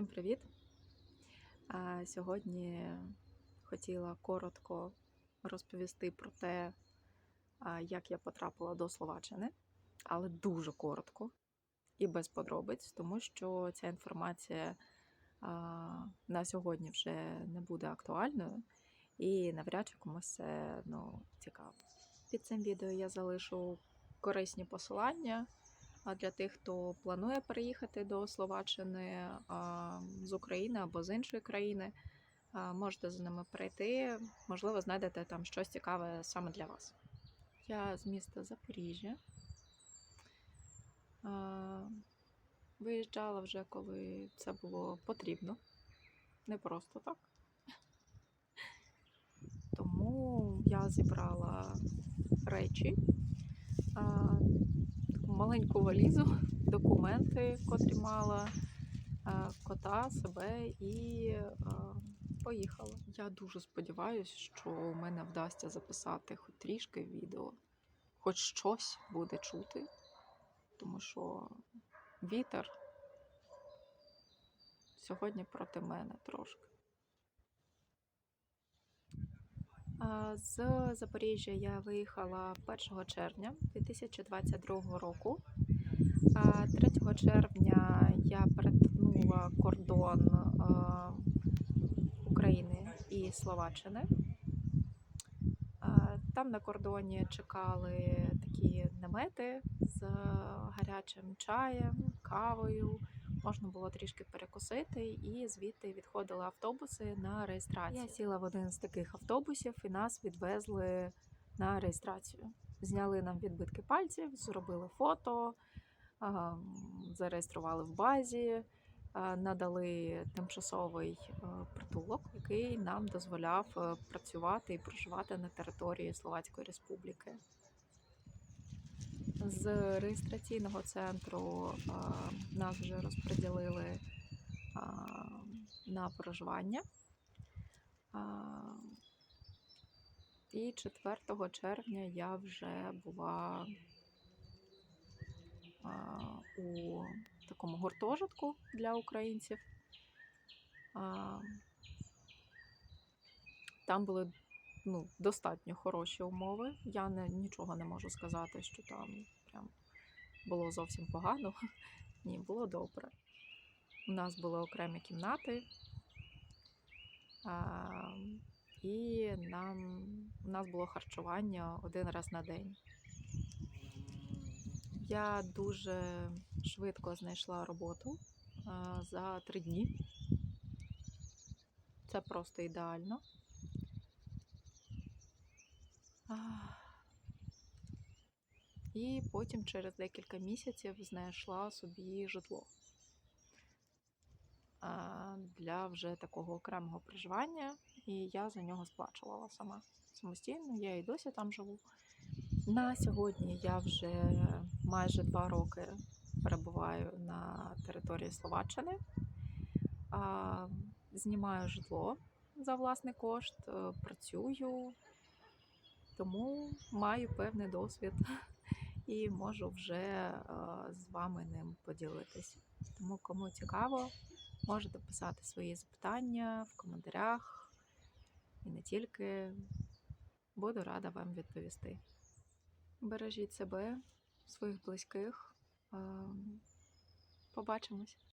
привіт! Сьогодні хотіла коротко розповісти про те, як я потрапила до Словаччини, але дуже коротко і без подробиць, тому що ця інформація на сьогодні вже не буде актуальною і навряд чи комусь це ну, цікаво. Під цим відео я залишу корисні посилання. А для тих, хто планує переїхати до Словаччини з України або з іншої країни, можете за ними перейти. Можливо, знайдете там щось цікаве саме для вас. Я з міста Запоріжжя. Виїжджала вже, коли це було потрібно. Не просто так. Тому я зібрала речі. Маленьку валізу, документи, котрі мала, е, кота, себе і е, поїхала. Я дуже сподіваюся, що у мене вдасться записати хоч трішки відео, хоч щось буде чути, тому що вітер сьогодні проти мене трошки. А, З Запоріжжя я виїхала 1 червня 2022 року. 3 червня я перетнула кордон України і Словаччини. Там на кордоні чекали такі намети з гарячим чаєм, кавою. Можна було трішки перекусити, і звідти відходили автобуси на реєстрацію. Я сіла в один з таких автобусів, і нас відвезли на реєстрацію. Зняли нам відбитки пальців, зробили фото, зареєстрували в базі, надали тимчасовий е, притулок, який нам дозволяв е, працювати і проживати на території Словацької Республіки. З реєстраційного центру а, нас вже розподілили а, на проживання. А, і 4 червня я вже була у такому гуртожитку для українців. Там були ну, достатньо хороші умови. Я не, нічого не можу сказати, що там прям було зовсім погано. Ні, було добре. У нас були окремі кімнати, а, і нам, у нас було харчування один раз на день. Я дуже швидко знайшла роботу а, за три дні. Це просто ідеально. І потім через декілька місяців знайшла собі житло для вже такого окремого проживання, і я за нього сплачувала сама самостійно. Я і досі там живу. На сьогодні я вже майже два роки перебуваю на території Словаччини, знімаю житло за власний кошт, е, працюю тому маю певний досвід і можу вже е, з вами ним поділитись. Тому, кому цікаво, можете писати свої запитання в коментарях і не тільки буду рада вам відповісти. Бережіть себе, своїх близьких. Ем, Побачимось!